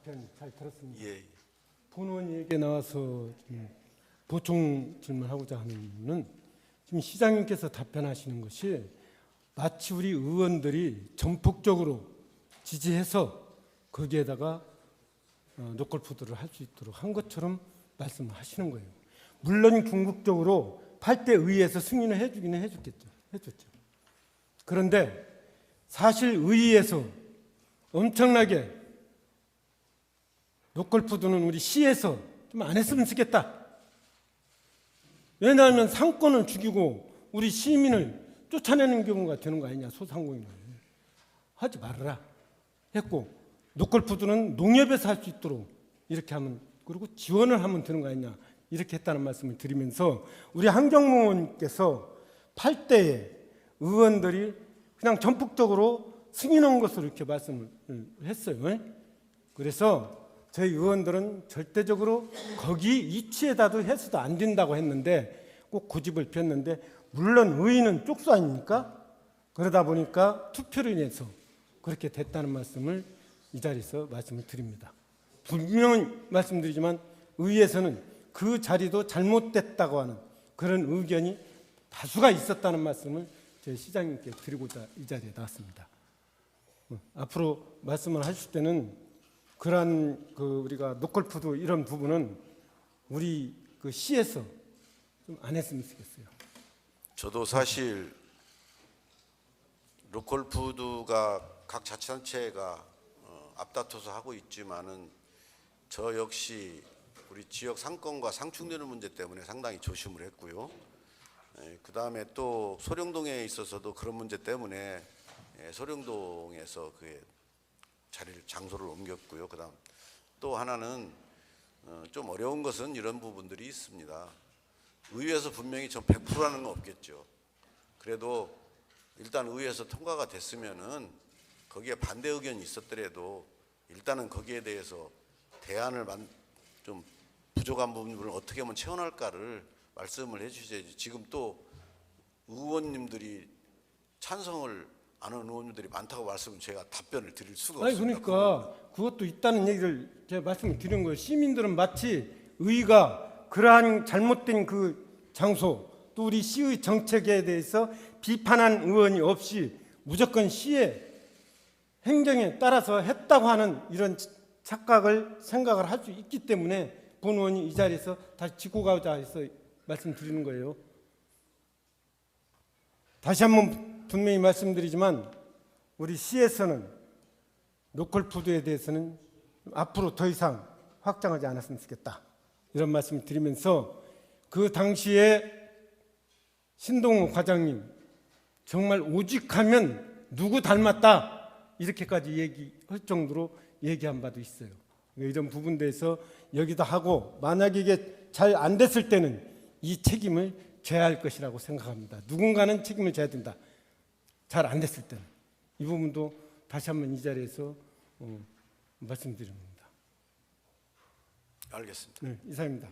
답변 잘 들었습니다. 예. 본원에게 나와서 좀 보충 질문하고자 하는 지금 시장님께서 답변하시는 것이 마치 우리 의원들이 전폭적으로 지지해서 거기에다가 어, 노컬푸드를 할 수 있도록 한 것처럼 말씀하시는 거예요. 물론 궁극적으로 8대 의회에서 승인을 해주기는 해줬겠죠. 해줬죠. 그런데 사실 의회에서 엄청나게 노컬푸드는 우리 시에서 좀 안 했으면 좋겠다. 왜냐하면 상권을 죽이고 우리 시민을 쫓아내는 경우가 되는 거 아니냐 소상공인을 하지 말아라 했고 노컬푸드는 농협에서 할 수 있도록 이렇게 하면 그리고 지원을 하면 되는 거 아니냐 이렇게 했다는 말씀을 드리면서 우리 한경무 의원께서 8대에 의원들이 그냥 전폭적으로 승인한 것으로 이렇게 말씀을 했어요. 그래서 저희 의원들은 절대적으로 거기 이치에다도 해서도 안 된다고 했는데 꼭 고집을 폈는데 물론 의의는 쪽수 아닙니까? 그러다 보니까 투표로 인해서 그렇게 됐다는 말씀을 이 자리에서 말씀을 드립니다. 분명히 말씀드리지만 의회에서는 그 자리도 잘못됐다고 하는 그런 의견이 다수가 있었다는 말씀을 제 시장님께 드리고자 이 자리에 나왔습니다. 어, 앞으로 말씀을 하실 때는 그러한 그 우리가 노컬푸드 이런 부분은 우리 그 시에서 좀 안 했으면 좋겠어요. 저도 사실 로컬 푸드가 각 자치단체가 어, 앞다퉈서 하고 있지만은 저 역시 우리 지역 상권과 상충되는 문제 때문에 상당히 조심을 했고요. 그 다음에 또 소령동에 있어서도 그런 문제 때문에 예, 소령동에서 그 자리를 장소를 옮겼고요. 그다음 또 하나는 어, 좀 어려운 것은 이런 부분들이 있습니다. 의회에서 분명히 전 100%라는 건 없겠죠. 그래도 일단 의회에서 통과가 됐으면은 거기에 반대 의견이 있었더라도 일단은 거기에 대해서 대안을 만, 좀 부족한 부분을 어떻게 하면 채워날까를 말씀을 해주셔야지. 지금 또 의원님들이 찬성을 안 하는 의원님들이 많다고 말씀을 제가 답변을 드릴 수가 아니 없습니다. 그러니까 그것도 있다는 얘기를 제가 말씀을 드린 거예요. 시민들은 마치 의가 그러한 잘못된 그 장소 또 우리 시의 정책에 대해서 비판한 의원이 없이 무조건 시의 행정에 따라서 했다고 하는 이런 착각을 생각을 할 수 있기 때문에 본 의원이 이 자리에서 다시 짚고 가자 해서 말씀드리는 거예요. 다시 한번 분명히 말씀드리지만 우리 시에서는 로컬 푸드에 대해서는 앞으로 더 이상 확장하지 않았으면 좋겠다. 이런 말씀을 드리면서 그 당시에 신동우 과장님 정말 오직하면 누구 닮았다 이렇게까지 얘기할 정도로 얘기한 바도 있어요. 이런 부분에서 여기다 하고 만약에 이게 잘 안 됐을 때는 이 책임을 져야 할 것이라고 생각합니다. 누군가는 책임을 져야 된다. 잘 안 됐을 때는 이 부분도 다시 한번 이 자리에서 어, 말씀드립니다. 알겠습니다. 네, 이상입니다.